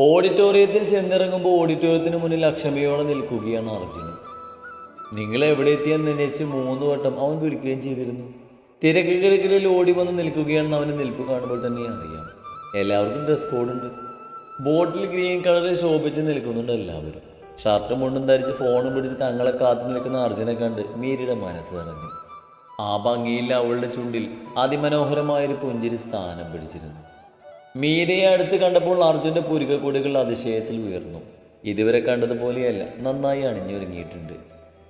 ഓഡിറ്റോറിയത്തിൽ ചെന്നിറങ്ങുമ്പോൾ ഓഡിറ്റോറിയത്തിന് മുന്നിൽ അക്ഷമയോടെ നിൽക്കുകയാണ് അർജുന് നിങ്ങൾ എവിടെ എത്തിയെന്ന് അന്വേഷിച്ച് മൂന്ന് വട്ടം അവൻ വിളിക്കുകയും ചെയ്തിരുന്നു. തിരക്കുകൾക്കിടയിൽ ഓടി വന്ന് നിൽക്കുകയാണെന്ന് അവന്റെ നിൽപ്പ് കാണുമ്പോൾ തന്നെ അറിയാം. എല്ലാവർക്കും ഡ്രസ് കോഡുണ്ട് ബോട്ടിൽ ഗ്രീൻ കളറിൽ ശോഭിച്ച് നിൽക്കുന്നുണ്ട് എല്ലാവരും. ഷർട്ടും മുണ്ടും ധരിച്ച് ഫോണും പിടിച്ച് തങ്ങളെ കാത്തു നിൽക്കുന്ന അർജുനെ കണ്ട് മീരയുടെ മനസ്സ് നിറഞ്ഞു. ആ ഭംഗിയിൽ അവളുടെ ചുണ്ടിൽ അതിമനോഹരമായൊരു പുഞ്ചിരി സ്ഥാനം പിടിച്ചിരുന്നു. മീരയെ അടുത്ത് കണ്ടപ്പോൾ അർജുന്റെ പുരുകക്കൊടികൾ അതിശയത്തിൽ ഉയർന്നു. ഇതുവരെ കണ്ടതുപോലെയല്ല നന്നായി അണിഞ്ഞൊരുങ്ങിയിട്ടുണ്ട്.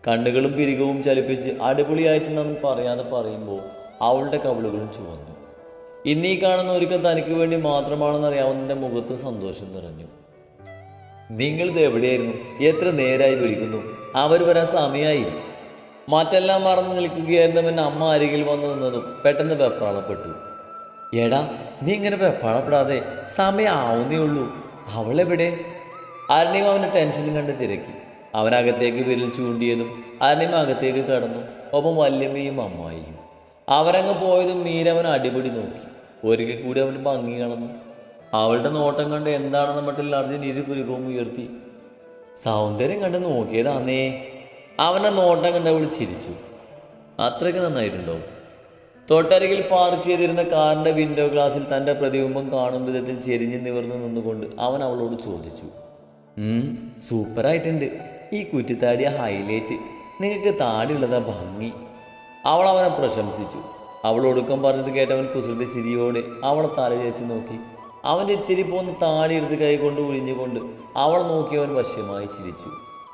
കണ്ണുകളും പിരികവും ചലിപ്പിച്ച് അടിപൊളിയായിട്ടുണ്ടെന്ന് പറയാതെ പറയുമ്പോൾ അവളുടെ കവിളുകളും ചുവന്നു. ഇന്നീ കാണുന്ന ഒരുക്കം തനിക്ക് വേണ്ടി മാത്രമാണെന്ന് അറിയാവുന്നതിന്റെ മുഖത്തും സന്തോഷം നിറഞ്ഞു. നിങ്ങളിത് എവിടെയായിരുന്നു? എത്ര നേരായി വിളിക്കുന്നു? അവർ വരാൻ സമയമായി മറ്റെല്ലാം മറന്നു നിൽക്കുകയായിരുന്നവൻ അമ്മ അരികിൽ വന്നു നിന്നതും പെട്ടെന്ന് വെപ്രാളപ്പെട്ടു. എടാ നീ ഇങ്ങനെ വെപ്പാളപ്പെടാതെ സമയം ആവുന്നേ ഉള്ളൂ. അവളെവിടെ? അരണിമ അവന്റെ ടെൻഷനും കണ്ട് തിരക്കി. അവനകത്തേക്ക് വിരൽ ചൂണ്ടിയതും അരണിമ അകത്തേക്ക് കടന്നു. ഒപ്പം വല്യമ്മയും അമ്മായിയും. അവരങ്ങ് പോയതും മീരവൻ അടിപൊളി നോക്കി. ഒരിക്കൽ കൂടി അവന് ഭംഗി കളഞ്ഞു അവളുടെ നോട്ടം കണ്ട് എന്താണെന്ന് മട്ടിൽ അർജുൻ ഇരുപുരുകവും ഉയർത്തി. സൗന്ദര്യം കണ്ട് നോക്കിയതാന്നേ അവനെ നോട്ടം കണ്ട് അവൾ ചിരിച്ചു. അത്രയ്ക്ക് നന്നായിട്ടുണ്ടോ? തൊട്ടരികിൽ പാർക്ക് ചെയ്തിരുന്ന കാറിന്റെ വിൻഡോ ഗ്ലാസിൽ തന്റെ പ്രതിബിംബം കാണും വിധത്തിൽ ചെരിഞ്ഞു നിവർന്നു നിന്നുകൊണ്ട് അവൻ അവളോട് ചോദിച്ചു "ഉം, സൂപ്പറായിട്ടുണ്ട് ഈ കുറ്റിത്താടിയ ഹൈലൈറ്റ് നിങ്ങൾക്ക് താടിയുള്ളതാ ഭംഗി. അവൾ അവനെ പ്രശംസിച്ചു. അവൾ ഒടുക്കം പറഞ്ഞത് കേട്ടവൻ കുസൃതി ചിരിയോടെ അവളെ തലചേച്ച് നോക്കി. അവന്റെ ഇത്തിരി പോന്ന് താടി എടുത്ത് കൈകൊണ്ട് ഒഴിഞ്ഞുകൊണ്ട് അവൾ നോക്കിയവൻ വശ്യമായി ചിരിച്ചു.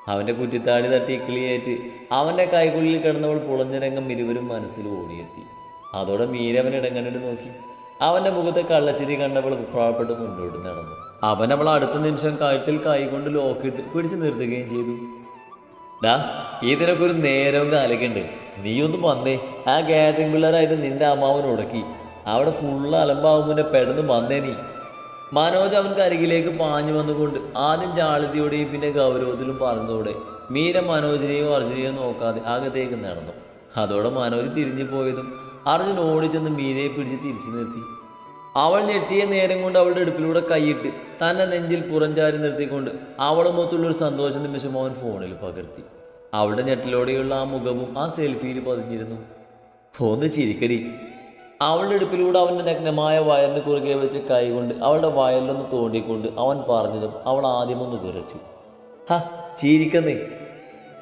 അവന്റെ കുറ്റിത്താടി തട്ടി കിളിയേറ്റ് അവന്റെ കൈക്കുള്ളിൽ കിടന്നവൾ പുളഞ്ഞരംഗം ഇരുവരും മനസ്സിൽ ഓടിയെത്തി. അതോടെ മീരവൻ ഇടങ്ങണ്ടിട്ട് നോക്കി. അവന്റെ മുഖത്തെ കള്ളച്ചിരി കണ്ടവൾ പ്രായപ്പെട്ട് മുന്നോട്ട് നടന്നു. അവൻ അവൾ അടുത്ത നിമിഷം കഴുത്തിൽ കൈകൊണ്ട് ലോക്കിട്ട് പിടിച്ചു നിർത്തുകയും ചെയ്തു. ഡാ ഇതിനൊക്കെ ഒരു നേരവും കാലക്കുണ്ട് നീ ഒന്ന് വന്നേ. ആ കാറ്ററിംഗ് പിള്ളേരായിട്ട് നിന്റെ അമ്മാവൻ ഉടക്കി. അവിടെ ഫുള്ള് അലമ്പാവുമ്പോൾ പെട്ടെന്ന് വന്നേ നീ. മനോജ് അവൻ അരികിലേക്ക് പാഞ്ഞു വന്നുകൊണ്ട് ആദ്യം ജാളിതയോടെയും പിന്നെ ഗൗരവത്തിലും പറഞ്ഞതോടെ മീര മനോജിനെയോ അർജുനെയോ നോക്കാതെ അകത്തേക്ക് നടന്നു. അതോടെ മനോജ് തിരിഞ്ഞു പോയതും അർജുൻ ഓടിച്ചെന്ന് മീനയെ പിടിച്ച് തിരിച്ചു നിർത്തി. അവൾ ഞെട്ടിയ നേരം കൊണ്ട് അവളുടെ അടുപ്പിലൂടെ കൈയിട്ട് തന്റെ നെഞ്ചിൽ പുറംചാരി നിർത്തിക്കൊണ്ട് അവളുമൊത്തുള്ള ഒരു സന്തോഷ നിമിഷം അവൻ ഫോണിൽ പകർത്തി. അവളുടെ ഞെട്ടിലോടെയുള്ള ആ മുഖവും ആ സെൽഫിയിൽ പതിഞ്ഞിരുന്നു. ഫോന്ന് ചിരിക്കടി. അവളുടെ അടുപ്പിലൂടെ അവന്റെ നഗ്നമായ വയറിന് കുറുകെ വെച്ച് കൈകൊണ്ട് അവളുടെ വയറിലൊന്ന് തോണ്ടിക്കൊണ്ട് അവൻ പറഞ്ഞതും അവൾ ആദ്യമൊന്ന് വിറച്ചു. ഹ ചിരിക്കുന്നേ.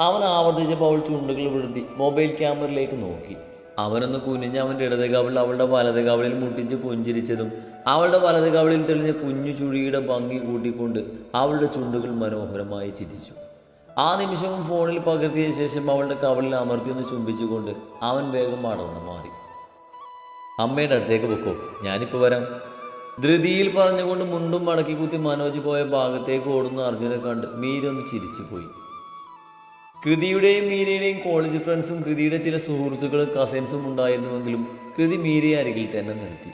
അവൻ ആവർത്തിച്ചപ്പോൾ അവൾ ചുണ്ടുകൾ വിടുത്തി മൊബൈൽ ക്യാമറയിലേക്ക് നോക്കി. അവനൊന്ന് കുനിഞ്ഞ് അവന്റെ ഇടത് കവിളിൽ അവളുടെ വലത് കവിളിൽ മുട്ടിച്ച് പുഞ്ചിരിച്ചതും അവളുടെ വലത് കവിളിൽ തെളിഞ്ഞ കുഞ്ഞു ചുഴിയുടെ ഭംഗി കൂട്ടിക്കൊണ്ട് അവളുടെ ചുണ്ടുകൾ മനോഹരമായി ചിരിച്ചു. ആ നിമിഷവും ഫോണിൽ പകർത്തിയ ശേഷം അവളുടെ കവളിൽ അമർത്തി ഒന്ന് ചുംബിച്ചുകൊണ്ട് അവൻ വേഗം അടർന്നു മാറി. അമ്മയുടെ അടുത്തേക്ക് പൊക്കോ ഞാനിപ്പോൾ വരാം. ധൃതിയിൽ പറഞ്ഞുകൊണ്ട് മുണ്ടും മടക്കി കുത്തി മനോജ് പോയ ഭാഗത്തേക്ക് ഓടുന്ന അർജുനെ കണ്ട് മീരൊന്ന് ചിരിച്ചു പോയി കൃതിയുടെയും മീരയുടെയും കോളേജ് ഫ്രണ്ട്സും കൃതിയുടെ ചില സുഹൃത്തുക്കളും കസിൻസും ഉണ്ടായിരുന്നുവെങ്കിലും കൃതി മീരയെ അരികിൽ തന്നെ നിർത്തി.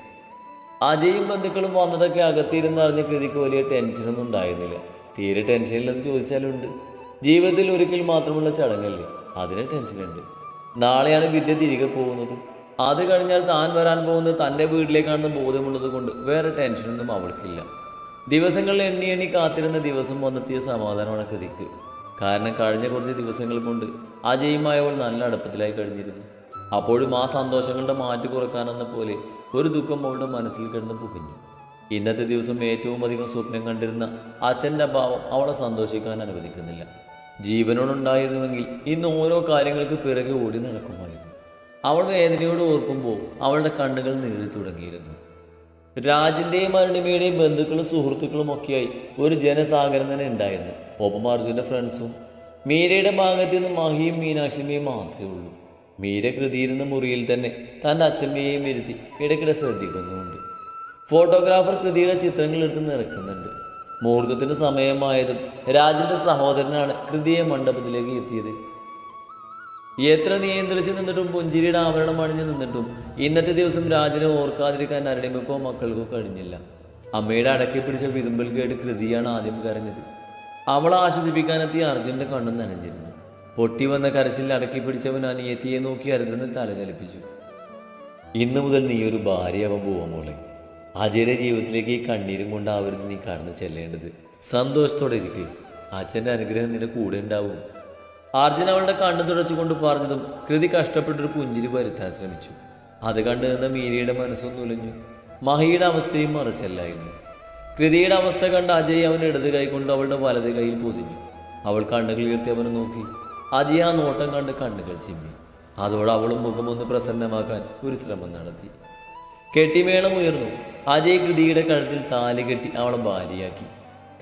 അജയും ബന്ധുക്കളും വന്നതൊക്കെ അകത്തിരുന്ന് അറിഞ്ഞ കൃതിക്ക് വലിയ ടെൻഷനൊന്നും ഉണ്ടായിരുന്നില്ല. തീരെ ടെൻഷനില്ലെന്ന് ചോദിച്ചാലുണ്ട്. ജീവിതത്തിൽ ഒരിക്കൽ മാത്രമുള്ള ചടങ്ങല്ലേ? അതിന് ടെൻഷനുണ്ട് നാളെയാണ് വിദ്യ തിരികെ പോകുന്നത്. അത് കഴിഞ്ഞാൽ താൻ വരാൻ പോകുന്നത് തന്റെ വീട്ടിലേക്കാണെന്ന് ബോധ്യമുള്ളത് കൊണ്ട് വേറെ ടെൻഷനൊന്നും അവൾക്കില്ല. ദിവസങ്ങൾ എണ്ണി എണ്ണി കാത്തിരുന്ന ദിവസം വന്നെത്തിയ സമാധാനമാണ് കൃതിക്ക്. കാരണം കഴിഞ്ഞ കുറച്ച് ദിവസങ്ങൾ കൊണ്ട് അജയുമായ അവൾ നല്ല അടുപ്പത്തിലായി കഴിഞ്ഞിരുന്നു. അപ്പോഴും ആ സന്തോഷങ്ങളുടെ മാറ്റി കുറക്കാനെന്ന പോലെ ഒരു ദുഃഖം അവളുടെ മനസ്സിൽ കിടന്ന് പുകഞ്ഞു. ഇന്നത്തെ ദിവസം ഏറ്റവും അധികം സ്വപ്നം കണ്ടിരുന്ന അച്ഛന്റെ അഭാവം അവളെ സന്തോഷിക്കാൻ അനുവദിക്കുന്നില്ല. ജീവനോടുണ്ടായിരുന്നുവെങ്കിൽ ഇന്ന് ഓരോ കാര്യങ്ങൾക്ക് പിറകെ ഓടി നടക്കുമായിരുന്നു. അവൾ വേദനയോട് ഓർക്കുമ്പോൾ അവളുടെ കണ്ണുകൾ നീറി തുടങ്ങിയിരുന്നു. രാജിന്റെയും അരുണിമയുടെയും ബന്ധുക്കളും സുഹൃത്തുക്കളും ഒക്കെയായി ഒരു ജനസാഗരം തന്നെ ഉണ്ടായിരുന്നു. ഒപ്പം അർജുന്റെ ഫ്രണ്ട്സും മീരയുടെ ഭാഗത്ത് നിന്ന് മഹിയും മീനാക്ഷിമയും മാത്രമേ ഉള്ളൂ. മീര കൃതിയിരുന്ന മുറിയിൽ തന്നെ തന്റെ അച്ഛമ്മയെയും ഇരുത്തി ഇടയ്ക്കിടെ ശ്രദ്ധിക്കുന്നുമുണ്ട്. ഫോട്ടോഗ്രാഫർ കൃതിയുടെ ചിത്രങ്ങൾ എടുത്ത് നിറക്കുന്നുണ്ട് മുഹൂർത്തത്തിന് സമയമായതും രാജന്റെ സഹോദരനാണ് കൃതിയെ മണ്ഡപത്തിലേക്ക് എത്തിയത്. എത്ര നിയന്ത്രിച്ച് നിന്നിട്ടും പുഞ്ചിരിയുടെ ആവരണം അണിഞ്ഞു നിന്നിട്ടും ഇന്നത്തെ ദിവസം രാജനെ ഓർക്കാതിരിക്കാൻ അരണിമക്കോ മക്കൾക്കോ കഴിഞ്ഞില്ല. അമ്മയുടെ അടക്കി പിടിച്ച വിതുമ്പൽ കേട്ട് കൃതിയാണ് ആദ്യം കരഞ്ഞത്. അവളെ ആശ്വസിപ്പിക്കാനെത്തിയ അർജുന്റെ കണ്ണും നനഞ്ഞിരുന്നു. പൊട്ടി വന്ന കരച്ചിൽ അടക്കി പിടിച്ചവൻ അനിയത്തിയെ നോക്കി അരുതെന്ന് തലചലിപ്പിച്ചു ഇന്നു മുതൽ നീ ഒരു ഭാര്യയാവാൻ പോവാ മോളെ. അജയുടെ ജീവിതത്തിലേക്ക് ഈ കണ്ണീരും കൊണ്ടാവരുത് നീ കടന്നു ചെല്ലേണ്ടത്. സന്തോഷത്തോടെ ഇരിക്കേ. അച്ഛന്റെ അനുഗ്രഹം നിന്റെ കൂടെ ഉണ്ടാവും. അർജുൻ അവളുടെ കണ്ണു തുടച്ചുകൊണ്ട് പറഞ്ഞതും കൃതി കഷ്ടപ്പെട്ടൊരു പുഞ്ചിരി വരുത്താൻ ശ്രമിച്ചു. അത് കണ്ടു നിന്ന മീരയുടെ മനസ്സൊന്നുലഞ്ഞു മഹിയുടെ അവസ്ഥയും മറിച്ചല്ലായിരുന്നു. കൃതിയുടെ അവസ്ഥ കണ്ട അജയ് അവൻ ഇടത് കൈ കൊണ്ട് അവളുടെ വലത് കൈയിൽ പൊതിഞ്ഞു. അവൾ കണ്ണുകൾ ഉയർത്തി അവനെ നോക്കി. അജയ് ആ നോട്ടം കണ്ട് കണ്ണുകൾ ചിമ്മി. അതോടെ അവളും മുഖമൊന്ന് പ്രസന്നമാക്കാൻ ഒരു ശ്രമം നടത്തി. കെട്ടിമേളം ഉയർന്നു. അജയ് കൃതിയുടെ കഴുത്തിൽ താലി കെട്ടി അവളെ ഭാര്യയാക്കി.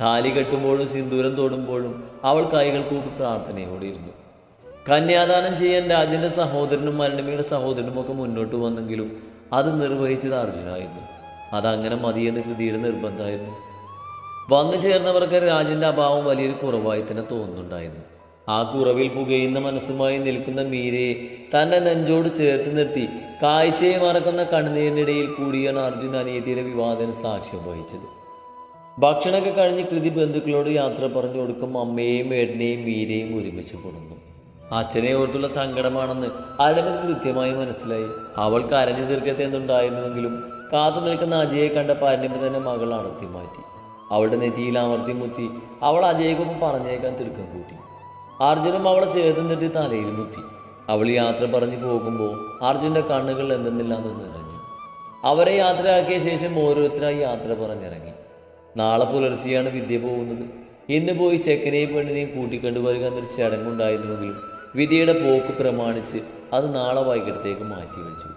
താലി കെട്ടുമ്പോഴും സിന്ദൂരം തോടുമ്പോഴും അവൾ കൈകൾ കൂപ്പി പ്രാർത്ഥനയോടെ ഇരുന്നു. കന്യാദാനം ചെയ്യാൻ രാജന്റെ സഹോദരനും മരണമിയുടെ സഹോദരനും ഒക്കെ മുന്നോട്ട് വന്നെങ്കിലും അത് നിർവഹിച്ചത് അർജുനായിരുന്നു. അതങ്ങനെ മതിയെന്ന് കൃതിയുടെ നിർബന്ധമായിരുന്നു. വന്നു ചേർന്നവർക്ക് രാജന്റെ അഭാവം വലിയൊരു കുറവായി തന്നെ തോന്നുന്നുണ്ടായിരുന്നു. ആ കുറവിൽ പുകയുന്ന മനസ്സുമായി നിൽക്കുന്ന മീരയെ തന്നെ നെഞ്ചോട് ചേർത്ത് നിർത്തി കാഴ്ചയെ മറക്കുന്ന കണ്ണുനീരിനിടയിൽ കൂടിയാണ് അർജുൻ അനിയത്തിയുടെ വിവാദന സാക്ഷ്യം വഹിച്ചത്. ഭക്ഷണമൊക്കെ കഴിഞ്ഞ് കൃതി ബന്ധുക്കളോട് യാത്ര പറഞ്ഞു കൊടുക്കും അമ്മയെയും ഏട്ടനെയും മീരയും ഒരുമിച്ച് കൊടുന്നു. അച്ഛനെ ഓർത്തുള്ള സങ്കടമാണെന്ന് അഴമക്ക് കൃത്യമായി മനസ്സിലായി. അവൾ കരഞ്ഞു തീർക്കത്തെ എന്തുണ്ടായിരുന്നുവെങ്കിലും കാത്തു നിൽക്കുന്ന അജയെ കണ്ട പാരമ്പര്യം തന്നെ മകൾ അടർത്തി മാറ്റി. അവളുടെ നെറ്റിയിൽ അമർത്തി മുത്തി അവൾ അജയ്ക്കൊപ്പം പറഞ്ഞേക്കാൻ തിടുക്കം കൂട്ടി. അർജുനും അവളെ ചേർത്ത് നിർത്തി തലയിൽ മുത്തി. അവൾ യാത്ര പറഞ്ഞു പോകുമ്പോൾ അർജുന്റെ കണ്ണുകൾ എന്തെന്നില്ലാന്ന് നിറഞ്ഞു. അവരെ യാത്രയാക്കിയ ശേഷം ഓരോരുത്തരായി യാത്ര പറഞ്ഞിറങ്ങി. നാളെ പുലർച്ചെയാണ് വിദ്യ പോകുന്നത്. ഇന്ന് പോയി ചെക്കനെയും പെണ്ണിനെയും കൂട്ടിക്കൊണ്ടുവരിക എന്നൊരു ചടങ്ങുണ്ടായിരുന്നുവെങ്കിലും വിധിയുടെ പോക്ക് പ്രമാണിച്ച് അത് നാളെ വൈകിട്ടത്തേക്ക് മാറ്റിവെച്ചു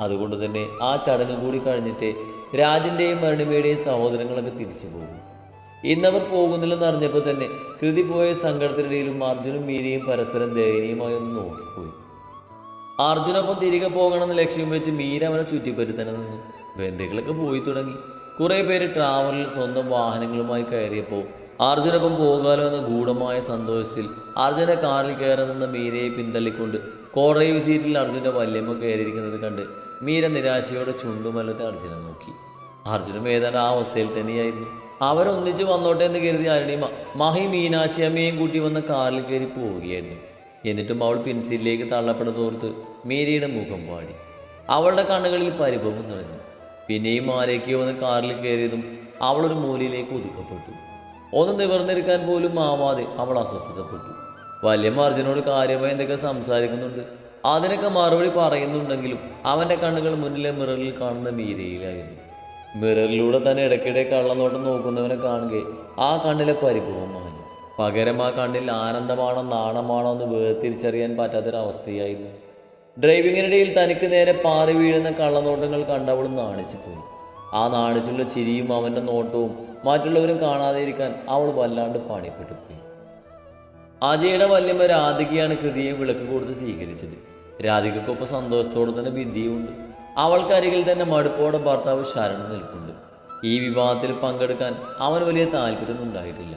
അതുകൊണ്ട് തന്നെ ആ ചടങ്ങ് കൂടി കഴിഞ്ഞിട്ട് രാജന്റെയും അരുണിമയുടെയും സഹോദരങ്ങളൊക്കെ തിരിച്ചു പോകും. ഇന്നവർ പോകുന്നില്ലെന്ന് അറിഞ്ഞപ്പോൾ തന്നെ കൃതി പോയ സങ്കടത്തിനിടയിലും അർജുനും മീരയും പരസ്പരം ദയനീയമായി ഒന്ന് നോക്കിപ്പോയി. അർജുനൊപ്പം തിരികെ പോകണമെന്ന് ലക്ഷ്യം വെച്ച് മീര അവനെ ചുറ്റിപ്പറ്റി തന്നെ നിന്നു. ബന്ധുക്കളൊക്കെ പോയി തുടങ്ങി. കുറേ പേര് ട്രാവലിൽ സ്വന്തം വാഹനങ്ങളുമായി കയറിയപ്പോൾ അർജുനൊപ്പം പോകാലോ എന്ന ഗൂഢമായ സന്തോഷത്തിൽ അർജുനെ കാറിൽ കയറി നിന്ന മീരയെ പിന്തള്ളിക്കൊണ്ട് കോറേവ് സീറ്റിൽ അർജുന്റെ വല്യമ്മ കയറിയിരിക്കുന്നത് കണ്ട് മീര നിരാശയോടെ ചുണ്ടുമല്ലത്തെ അർജുനെ നോക്കി. അർജുനും ഏതാണ്ട് ആ അവസ്ഥയിൽ തന്നെയായിരുന്നു. അവരൊന്നിച്ച് വന്നോട്ടെ എന്ന് കരുതി അരുണിമ മഹി മീനാശി അമ്മയും കൂട്ടി വന്ന കാറിൽ കയറി പോവുകയായിരുന്നു. എന്നിട്ടും അവൾ പെൻസിലിലേക്ക് തള്ളപ്പെടുന്നോർത്ത് മീരയുടെ മുഖം പാടി അവളുടെ കണ്ണുകളിൽ പരിഭവം നിറഞ്ഞു. പിന്നെയും ആരേക്കോ വന്ന് കാറിൽ കയറിയതും അവളൊരു മൂലയിലേക്ക് ഒതുക്കപ്പെട്ടു. ഒന്ന് നിവർന്നിരിക്കാൻ പോലും ആവാതെ അവൾ അസ്വസ്ഥതപ്പെട്ടു. വല്യമ്മ അർജുനോട് കാര്യമായി എന്തൊക്കെ സംസാരിക്കുന്നുണ്ട്? അതിനൊക്കെ മറുപടി പറയുന്നുണ്ടെങ്കിലും അവന്റെ കണ്ണുകൾ മുന്നിലെ മിററിൽ കാണുന്ന മീരയിലായിരുന്നു. മിററിലൂടെ തന്നെ ഇടയ്ക്കിടെ കള്ളനോട്ടം നോക്കുന്നവനെ കാണുക ആ കണ്ണിലെ പരിഭവം മാഞ്ഞു. പകരം ആ കണ്ണിൽ ആനന്ദമാണോ നാണമാണോ എന്ന് വേർതിരിച്ചറിയാൻ പറ്റാത്തൊരവസ്ഥയായിരുന്നു. ഡ്രൈവിങ്ങിനിടയിൽ തനിക്ക് നേരെ പാറി വീഴുന്ന കള്ളനോട്ടങ്ങൾ കണ്ടവൾ നാണിച്ചു പോയി ആ നാണിച്ചുള്ള ചിരിയും അവന്റെ നോട്ടവും മറ്റുള്ളവരും കാണാതെ ഇരിക്കാൻ അവൾ വല്ലാണ്ട് പണിപ്പെട്ടു പോയി. അജയുടെ വല്യമ്മ രാധികയാണ് കൃതിയെ വിളക്ക് കൊടുത്ത് സ്വീകരിച്ചത്. രാധികക്കൊപ്പം സന്തോഷത്തോടെ തന്നെ വിദ്യയുണ്ട് അവൾക്കരികിൽ തന്നെ മടുപ്പോടെ ഭർത്താവ് ശരണം നിൽപ്പുണ്ട്. ഈ വിവാഹത്തിൽ പങ്കെടുക്കാൻ അവൻ വലിയ താല്പര്യമൊന്നും ഉണ്ടായിട്ടില്ല.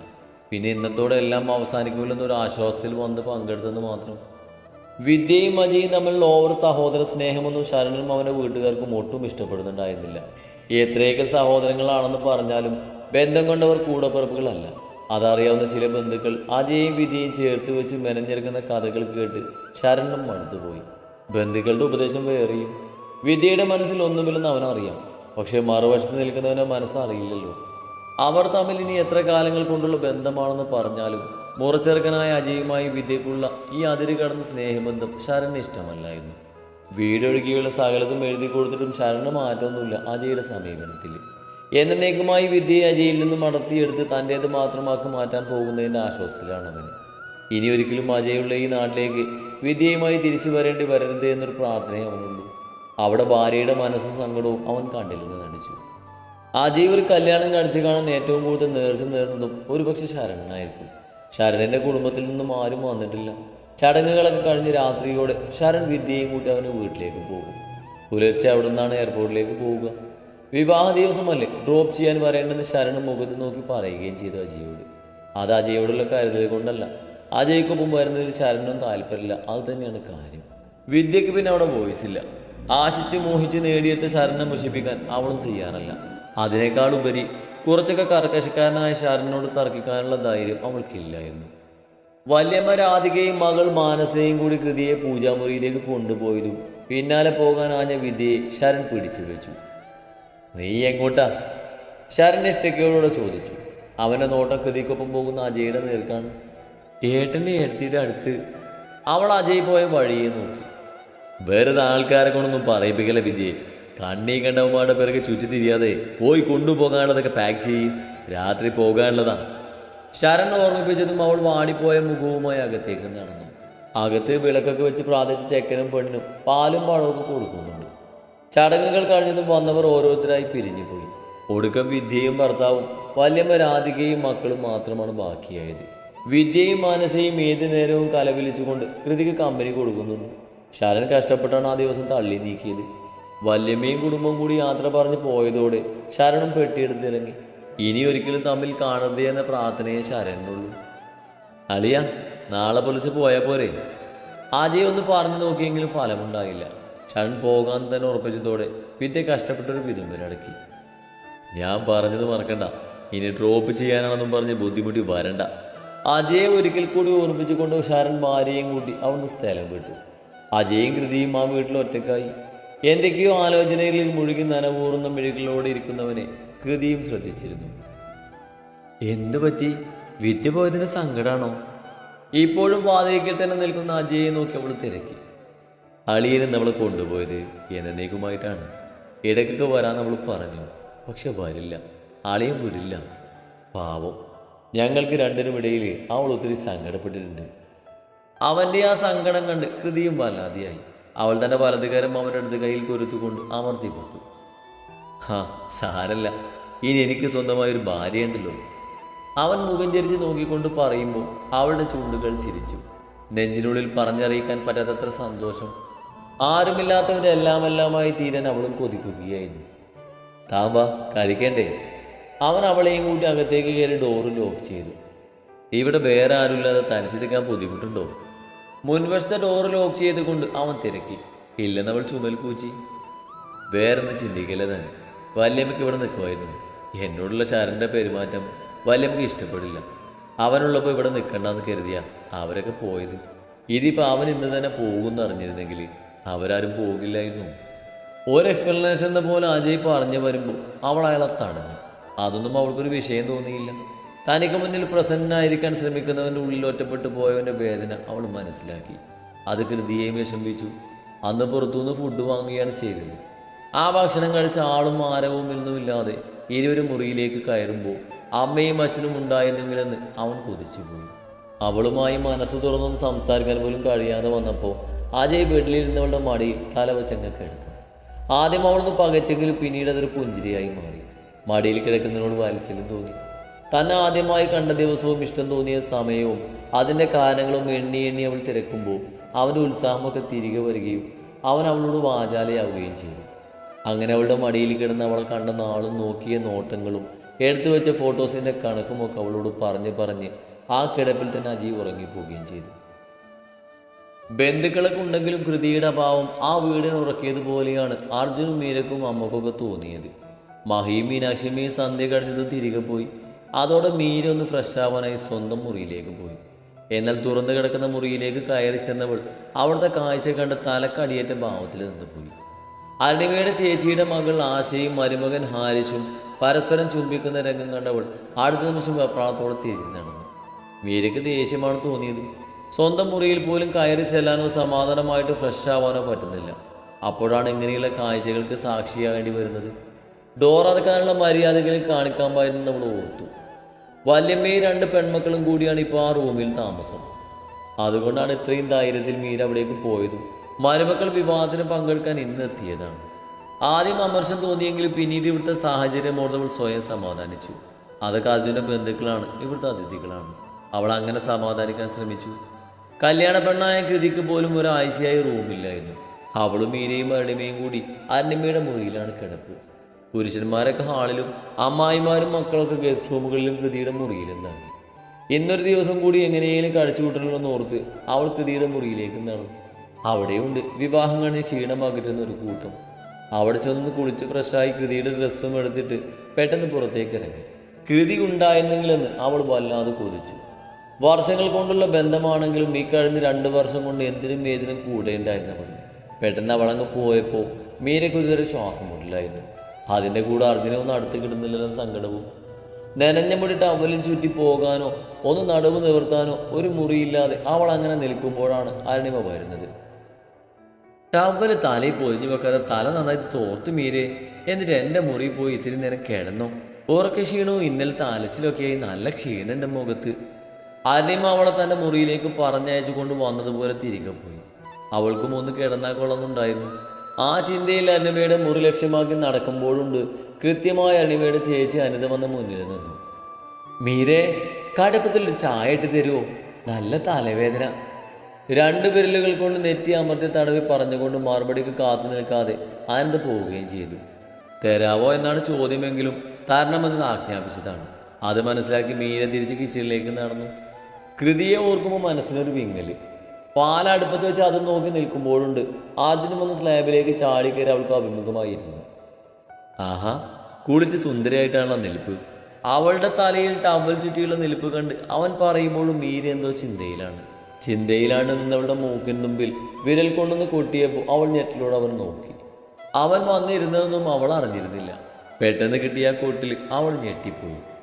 പിന്നെ ഇന്നത്തോടെ എല്ലാം അവസാനിക്കുമല്ലെന്നൊരു ആശ്വാസത്തിൽ വന്ന് പങ്കെടുത്തെന്ന് മാത്രം. വിദ്യയും അജയും തമ്മിലുള്ള ഓവർ സഹോദര സ്നേഹമൊന്നും ശരണനും അവന്റെ വീട്ടുകാർക്കും ഒട്ടും ഇഷ്ടപ്പെടുന്നുണ്ടായിരുന്നില്ല. എത്രയൊക്കെ സഹോദരങ്ങളാണെന്ന് പറഞ്ഞാലും ബന്ധം കൊണ്ടവർ കൂടപ്പിറപ്പുകളല്ല. അതറിയാവുന്ന ചില ബന്ധുക്കൾ അജയും വിധിയും ചേർത്ത് വെച്ച് മെനഞ്ഞെടുക്കുന്ന കഥകൾ കേട്ട് ശരണം മടുത്തുപോയി. ബന്ധുക്കളുടെ ഉപദേശം വേറെയും. വിധിയുടെ മനസ്സിൽ ഒന്നുമില്ലെന്ന് അവനറിയാം. പക്ഷെ മറുവശത്ത് നിൽക്കുന്നവനെ മനസ്സറിയില്ലല്ലോ. അവർ തമ്മിൽ ഇനി എത്ര കാലങ്ങൾ കൊണ്ടുള്ള ബന്ധമാണെന്ന് പറഞ്ഞാലും മുറച്ചെറുക്കനായ അജയുമായി വിദ്യക്കുള്ള ഈ അതിര് കടന്ന സ്നേഹബന്ധം ശരണിന് ഇഷ്ടമല്ലായിരുന്നു. വീടൊഴുകിയുള്ള സകലതും എഴുതി കൊടുത്തിട്ടും ശരണ മാറ്റമൊന്നുമില്ല. അജയുടെ സമീപനത്തിൽ. എന്നേക്കുമായി വിദ്യയെ അജയിൽ നിന്നും അടർത്തിയെടുത്ത് തന്റേത് മാത്രമാക്കി മാറ്റാൻ പോകുന്നതിന്റെ ആശ്വാസത്തിലാണ് അവന്. ഇനി ഒരിക്കലും അജയുള്ള ഈ നാട്ടിലേക്ക് വിദ്യയുമായി തിരിച്ചു വരേണ്ടി വരരുത് എന്നൊരു പ്രാർത്ഥനയെ അവനുള്ളൂ. അവിടെ ഭാര്യയുടെ മനസ്സും സങ്കടവും അവൻ കണ്ടില്ലെന്ന് നടിച്ചു. അജയ് ഒരു കല്യാണം കഴിച്ചു കാണാൻ ഏറ്റവും കൂടുതൽ നേർച്ച നേർന്നതും ഒരുപക്ഷെ ശരണനായിരിക്കും. ശരണന്റെ കുടുംബത്തിൽ നിന്നും ആരും വന്നിട്ടില്ല. ചടങ്ങുകളൊക്കെ കഴിഞ്ഞ് രാത്രിയോടെ ശരൺ വിദ്യയും കൂട്ടി അവന് വീട്ടിലേക്ക് പോകും. പുലർച്ചെ അവിടെ നിന്നാണ് എയർപോർട്ടിലേക്ക് പോവുക വിവാഹ ദിവസമല്ലേ? ഡ്രോപ്പ് ചെയ്യാൻ പറയേണ്ടെന്ന് ശരൺ മുഖത്ത് നോക്കി പറയുകയും ചെയ്തു അജയോട്. അത് അജയോടുള്ള കരുതൽ കൊണ്ടല്ല. അജയ്ക്കൊപ്പം വരുന്നതിൽ ശരണിനും താല്പര്യമില്ല. അത് തന്നെയാണ് കാര്യം. വിദ്യക്ക് പിന്നെ അവിടെ വോയിസ് ഇല്ല. ആശിച്ച് മോഹിച്ച് നേടിയെടുത്ത ശരണിനെ മുഷിപ്പിക്കാൻ അവളും തയ്യാറല്ല. അതിനേക്കാളുപരി കുറച്ചൊക്കെ കർക്കശക്കാരനായ ശരണിനോട് തർക്കിക്കാനുള്ള ധൈര്യം അവൾക്കില്ലായിരുന്നു. വല്യമ്മ രാധികയും മകൾ മാനസയും കൂടി കൃതിയെ പൂജാമുറിയിലേക്ക് കൊണ്ടുപോയതും പിന്നാലെ പോകാൻ ആഞ്ഞ വിധിയെ ശരൺ പിടിച്ചു വെച്ചു. നീ എങ്ങോട്ടാ? ശരൺ ഇഷ്ടക്കയോടെ ചോദിച്ചു. അവന്റെ നോട്ടം കൃതിക്കൊപ്പം പോകുന്ന അജയുടെ നേർക്കാണ്. ഏട്ടന്റെ എടുത്തിട്ട് അടുത്ത്? അവൾ അജയ് പോയ വഴിയെ നോക്കി. വെറുതെ ആൾക്കാരെ കൊണ്ടൊന്നും പറയിപ്പിക്കല വിദ്യയെ കണ്ണീ കണ്ടവന്മാരുടെ പിറകെ ചുറ്റി തിരിയാതെ പോയി കൊണ്ടുപോകാനുള്ളതൊക്കെ പാക്ക് ചെയ്യ്. രാത്രി പോകാനുള്ളതാ. ശരൺ ഓർമ്മിപ്പിച്ചതും അവൾ വാടിപ്പോയ മുഖവുമായി അകത്തേക്ക് നടന്നു. അകത്ത് വിളക്കൊക്കെ വെച്ച് പ്രാർത്ഥിച്ച ചെക്കനും പെണ്ണും പാലും പഴമൊക്കെ കൊടുക്കുന്നുണ്ട്. ചടങ്ങുകൾ കഴിഞ്ഞതും വന്നവർ ഓരോരുത്തരായി പിരിഞ്ഞു പോയി ഒടുക്കം വിദ്യയും ഭർത്താവും വല്യമ്മ രാധികയും മക്കളും മാത്രമാണ് ബാക്കിയായത്. വിദ്യയും മാനസയും ഏതു നേരവും കലവിലിച്ചുകൊണ്ട് കൃതിക്ക് കമ്പനി കൊടുക്കുന്നുണ്ട്. ശരൺ കഷ്ടപ്പെട്ടാണ് ആ ദിവസം തള്ളി നീക്കിയത്. വല്യമ്മയും കുടുംബവും കൂടി യാത്ര പറഞ്ഞ് പോയതോടെ ശരണും പെട്ടിയെടുത്തിറങ്ങി. ഇനി ഒരിക്കലും തമ്മിൽ കാണരുത് എന്ന പ്രാർത്ഥനയെ ശരണിനുള്ളൂ. അളിയ നാളെ പൊലിച്ച് പോയാൽ പോരെ. അജയ് ഒന്ന് പറഞ്ഞു നോക്കിയെങ്കിലും ഫലമുണ്ടായില്ല. ഷൺ പോകാൻ തന്നെ ഉറപ്പിച്ചതോടെ വിദ്യ കഷ്ടപ്പെട്ടൊരു വിതുമ്പലടക്കി ഞാൻ പറഞ്ഞത് മറക്കണ്ട. ഇനി ഡ്രോപ്പ് ചെയ്യാനാണെന്നും പറഞ്ഞ് ബുദ്ധിമുട്ടി വരണ്ട. അജയെ ഒരിക്കൽ കൂടി ഓർമ്മിച്ചുകൊണ്ട് ശരൺ ഭാര്യയും കൂട്ടി അവിടുന്ന് സ്ഥലം വിട്ടു. അജയും കൃതിയും ആ വീട്ടിൽ ഒറ്റക്കായി എന്തൊക്കെയോ ആലോചനകളിൽ മുഴുകി നനവൂറുന്ന മിഴികളോടെ ഇരിക്കുന്നവനെ കൃതിയും ശ്രദ്ധിച്ചിരുന്നു. എന്തു പറ്റി? വിദ്യ സങ്കടാണോ? ഇപ്പോഴും വാതിലിക്കൽ തന്നെ നിൽക്കുന്ന അജയെ നോക്കി അവൾ തിരക്കി. അളിയനും നമ്മളെ കൊണ്ടുപോയത് എന്നേക്കുമായിട്ടാണ് ഇടയ്ക്കൊക്കെ വരാൻ നമ്മൾ പറഞ്ഞു. പക്ഷെ വരില്ല. അളിയൻ വിടില്ല. പാവം. ഞങ്ങൾക്ക് രണ്ടിനും ഇടയിൽ അവൾ ഒത്തിരി സങ്കടപ്പെട്ടിട്ടുണ്ട്. അവന്റെ ആ സങ്കടം കണ്ട് കൃതിയും വല്ലാതെയായി. അവൾ തന്റെ വലതുകാരം അവന്റെ അടുത്ത് കയ്യിൽ കൊരുത്തുകൊണ്ട് അമർത്തിപ്പെട്ടു ഹാ സാരല്ല. ഇനി എനിക്ക് സ്വന്തമായ ഒരു ഭാര്യയുണ്ടല്ലോ. അവൻ മുഖം ചരിച്ച് നോക്കിക്കൊണ്ട് പറയുമ്പോൾ അവളുടെ ചൂണ്ടുകൾ ചിരിച്ചു. നെഞ്ചിനുള്ളിൽ പറഞ്ഞറിയിക്കാൻ പറ്റാത്തത്ര സന്തോഷം. ആരുമില്ലാത്തവന്റെ എല്ലാം എല്ലാമായി തീരാൻ അവളും കൊതിക്കുകയായിരുന്നു. താമ്പ കഴിക്കണ്ടേ? അവൻ അവളെയും കൂട്ടി അകത്തേക്ക് കയറി ഡോറ് ലോക്ക് ചെയ്തു. ഇവിടെ വേറെ ആരുമില്ലാതെ തനിച്ചിരിക്കാൻ ബുദ്ധിമുട്ടുണ്ടോ? മുൻവശത്തെ ഡോറ് ലോക്ക് ചെയ്തുകൊണ്ട് അവൻ തിരക്കി. ഇല്ലെന്നവൾ ചുമൽ കൂച്ചി. വേറൊന്ന് ചിന്തിക്കില്ല താൻ? വല്യമ്മയ്ക്ക് ഇവിടെ നിൽക്കുമായിരുന്നു എന്നോടുള്ള ശരന്റെ പെരുമാറ്റം വല്യമ്മയ്ക്ക് ഇഷ്ടപ്പെടില്ല. അവനുള്ളപ്പോൾ ഇവിടെ നിൽക്കണ്ടെന്ന് കരുതിയ അവരൊക്കെ പോയത്. ഇതിപ്പോൾ അവൻ ഇന്ന് തന്നെ പോകുമെന്ന് അറിഞ്ഞിരുന്നെങ്കിൽ അവരാരും പോകില്ലായിരുന്നു. ഒരു എക്സ്പ്ലനേഷൻ എന്ന പോലെ അജയ് പറഞ്ഞു വരുമ്പോൾ അവൾ അയാളെ തടഞ്ഞു. അതൊന്നും അവൾക്കൊരു വിഷയം തോന്നിയില്ല. തനിക്ക് മുന്നിൽ പ്രസന്നായിരിക്കാൻ ശ്രമിക്കുന്നവന്റെ ഉള്ളിൽ ഒറ്റപ്പെട്ടു പോയവന്റെ വേദന അവൾ മനസ്സിലാക്കി. അത് കൃതിയെയും വിഷമിച്ചു അന്ന് പുറത്തുനിന്ന് ഫുഡ് വാങ്ങുകയാണ് ചെയ്തത്. ആ ഭക്ഷണം കഴിച്ച ആളും ആരവും ഒന്നുമില്ലാതെ ഇരുവരു മുറിയിലേക്ക് കയറുമ്പോൾ അമ്മയും അച്ഛനും ഉണ്ടായിരുന്നെങ്കിലെന്ന് അവൻ കൊതിച്ചുപോയി. അവളുമായി മനസ്സ് തുറന്നൊന്ന് സംസാരിക്കാൻ പോലും കഴിയാതെ വന്നപ്പോൾ അജയ് ബെഡിലിരുന്നവളുടെ മടിയിൽ തല വെച്ചങ്ങ് കിടന്നു ആദ്യം അവളൊന്ന് പകച്ചെങ്കിലും പിന്നീട് അതൊരു പുഞ്ചിരിയായി മാറി. മടിയിൽ കിടക്കുന്നതിനോട് വാത്സല്യം തോന്നി. തന്നെ ആദ്യമായി കണ്ട ദിവസവും ഇഷ്ടം തോന്നിയ സമയവും അതിന്റെ കാരണങ്ങളും എണ്ണി എണ്ണി അവൾ തിരക്കുമ്പോൾ അവന്റെ ഉത്സാഹമൊക്കെ തിരികെ വരികയും അവൻ അവളോട് വാചാലയാവുകയും ചെയ്തു. അങ്ങനെ അവളുടെ മടിയിൽ കിടന്ന് അവൾ കണ്ട നാളും നോക്കിയ നോട്ടങ്ങളും എടുത്തു വെച്ച ഫോട്ടോസിന്റെ കണക്കുമൊക്കെ അവളോട് പറഞ്ഞ് പറഞ്ഞ് ആ കിടപ്പിൽ തന്നെ അജീവ് ഉറങ്ങിപ്പോവുകയും ചെയ്തു. ബന്ധുക്കളൊക്കെ ഉണ്ടെങ്കിലും കൃതിയുടെ അഭാവം ആ വീടിന് ഉറക്കിയതുപോലെയാണ് അർജുനും മീരക്കും അമ്മക്കൊക്കെ തോന്നിയത്. മഹിയും മീനാക്ഷിയമ്മയും സന്ധ്യ കഴിഞ്ഞതും തിരികെ പോയി. അതോടെ മീര ഒന്ന് ഫ്രഷ് ആവാനായി സ്വന്തം മുറിയിലേക്ക് പോയി. എന്നാൽ തുറന്നു കിടക്കുന്ന മുറിയിലേക്ക് കയറി ചെന്നവൾ അവിടുത്തെ കാഴ്ച കണ്ട് തലക്കടിയേറ്റ ഭാവത്തിൽ നിന്ന് പോയി. അരുണിമയുടെ ചേച്ചിയുടെ മകൾ ആശയും മരുമകൻ ഹാരിഷും പരസ്പരം ചുംബിക്കുന്ന രംഗം കണ്ടവൾ അടുത്ത നിമിഷം വെപ്രാളത്തോടെ തിരിഞ്ഞു നടന്നു. മീരയ്ക്ക് ദേഷ്യമാണ് തോന്നിയത്. സ്വന്തം മുറിയിൽ പോലും കയറി ചെല്ലാനോ സമാധാനമായിട്ട് ഫ്രഷ് ആവാനോ പറ്റുന്നില്ല. അപ്പോഴാണ് ഇങ്ങനെയുള്ള കാഴ്ചകൾക്ക് സാക്ഷിയാകേണ്ടി വരുന്നത്. ഡോർ അടക്കാനുള്ള മര്യാദകളിൽ കാണിക്കാൻ പായിരുന്നു നമ്മൾ ഓർത്തു. വല്യമ്മയും രണ്ട് പെൺമക്കളും കൂടിയാണ് ഇപ്പോൾ ആ റൂമിൽ താമസം. അതുകൊണ്ടാണ് ഇത്രയും ധൈര്യത്തിൽ മീര അവിടേക്ക് പോയതും. മരുമക്കൾ വിവാഹത്തിന് പങ്കെടുക്കാൻ ഇന്ന് എത്തിയതാണ്. ആദ്യം അമർഷം തോന്നിയെങ്കിലും പിന്നീട് ഇവിടുത്തെ സാഹചര്യം ഓർത്തവൾ സ്വയം സമാധാനിച്ചു. അതൊക്കെ അർജുന്റെ ബന്ധുക്കളാണ് ഇവിടുത്തെ അതിഥികളാണ്. അവൾ അങ്ങനെ സമാധാനിക്കാൻ ശ്രമിച്ചു. കല്യാണ പെണ്ണായ കൃതിക്ക് പോലും ഒരാഴ്ചയായി റൂമില്ലായിരുന്നു. അവളും മീനയും അരുണിമയും കൂടി അരുണിമയുടെ മുറിയിലാണ് കിടപ്പ്. പുരുഷന്മാരൊക്കെ ഹാളിലും അമ്മായിമാരും മക്കളൊക്കെ ഗസ്റ്റ് റൂമുകളിലും കൃതിയുടെ മുറിയിലും തന്നെ ഇന്നൊരു ദിവസം കൂടി എങ്ങനെയെങ്കിലും കഴിച്ചു കൂട്ടണമെന്ന് ഓർത്ത് അവൾ കൃതിയുടെ മുറിയിലേക്ക് നടന്നു. അവിടെയുണ്ട്. വിവാഹം കഴിഞ്ഞ് ക്ഷീണമാക്കിട്ടുന്ന ഒരു കൂട്ടം. അവിടെ ചെന്ന് കുളിച്ച് ഫ്രഷായി കൃതിയുടെ ഡ്രസ്സും എടുത്തിട്ട് പെട്ടെന്ന് പുറത്തേക്ക് ഇറങ്ങി. കൃതി ഉണ്ടായിരുന്നെങ്കിലെന്ന് അവൾ വല്ലാതെ കൊതിച്ചു. വർഷങ്ങൾ കൊണ്ടുള്ള ബന്ധമാണെങ്കിലും ഈ കഴിഞ്ഞ രണ്ട് വർഷം കൊണ്ട് എന്തിനും ഏതിനും കൂടെ ഉണ്ടായിരുന്നവൾ പെട്ടെന്ന് അവളങ്ങ് പോയപ്പോൾ മീരയ്ക്ക് ഇതുവരെ ശ്വാസം മുട്ടിലായിരുന്നു. അതിന്റെ കൂടെ അർജുനെ ഒന്ന് അടുത്ത് കിട്ടുന്നില്ലെന്ന സങ്കടവും. നനഞ്ഞ മുടി ടവലിൽ ചുറ്റി പോകാനോ ഒന്ന് നടുവ് നിവർത്താനോ ഒരു മുറിയില്ലാതെ അവൾ അങ്ങനെ നിൽക്കുമ്പോഴാണ് അരുണിമ വരുന്നത്. ടവൽ തലയിൽ പൊതിഞ്ഞു വെക്കാതെ തല നന്നായിട്ട് തോർത്തു മീരെ. എന്നിട്ട് എന്റെ മുറി പോയി ഇത്തിരി നേരം കിടന്നു. ഉറക്ക ക്ഷീണവും ഇന്നലത്തെ അലച്ചിലൊക്കെയായി നല്ല ക്ഷീണുണ്ട് മുഖത്ത്. ആരെയും അവളെ തന്റെ മുറിയിലേക്ക് പറഞ്ഞയച്ചു കൊണ്ട് വന്നതുപോലെ തിരികെ പോയി. അവൾക്കും ഒന്ന് കിടന്നാൽ കൊള്ളുന്നുണ്ടായിരുന്നു ആ ചിന്തയിൽ അനിമയുടെ മുറി ലക്ഷ്യമാക്കി നടക്കുമ്പോഴുണ്ട് കൃത്യമായ അനിമയുടെ ചേച്ചി അനിത വന്ന് മുന്നിൽ നിന്നു. മീരെ കടുപ്പത്തിൽ ഒരു ചായ ഇട്ട് തരുമോ നല്ല തലവേദന. രണ്ട് വിരലുകൾ കൊണ്ട് നെറ്റി അമർത്തി തടവി പറഞ്ഞുകൊണ്ട് മറുപടിക്ക് കാത്തു നിൽക്കാതെ ആനന്ദ് പോവുകയും ചെയ്തു. തരാവോ എന്നാണ് ചോദ്യമെങ്കിലും തരണമെന്ന് ആജ്ഞാപിച്ചതാണ്. അത് മനസ്സിലാക്കി മീര തിരിച്ച് കിച്ചണിലേക്ക് നടന്നു. കൃതിയെ ഓർക്കുമ്പോൾ മനസ്സിനൊരു വിങ്ങൽ. പാലടുപ്പത്ത് വെച്ച് അത് നോക്കി നിൽക്കുമ്പോഴുണ്ട് ആദ്യം വന്ന് സ്ലാബിലേക്ക് ചാടിക്കയറി അവൾക്ക് അഭിമുഖമായിരുന്നു. ആഹാ കുളിച്ച് സുന്ദരിയായിട്ടാണ് നിൽപ്പ്. അവളുടെ തലയിൽ ടവൽ ചുറ്റിയുള്ള നിൽപ്പ് കണ്ട് അവൻ പറയുമ്പോഴും മീര എന്തോ ചിന്തയിലാണ്. ചിന്തയിലാണ് നിന്നവളുടെ മൂക്കിന് മുമ്പിൽ വിരൽ കൊണ്ടൊന്ന് കൊട്ടിയപ്പോൾ അവൾ ഞെട്ടിലൂടെ അവൻ നോക്കി. അവൻ വന്നിരുന്നതൊന്നും അവൾ അറിഞ്ഞിരുന്നില്ല. പെട്ടെന്ന് കിട്ടിയ കൊട്ടിൽ അവൾ ഞെട്ടിപ്പോയി.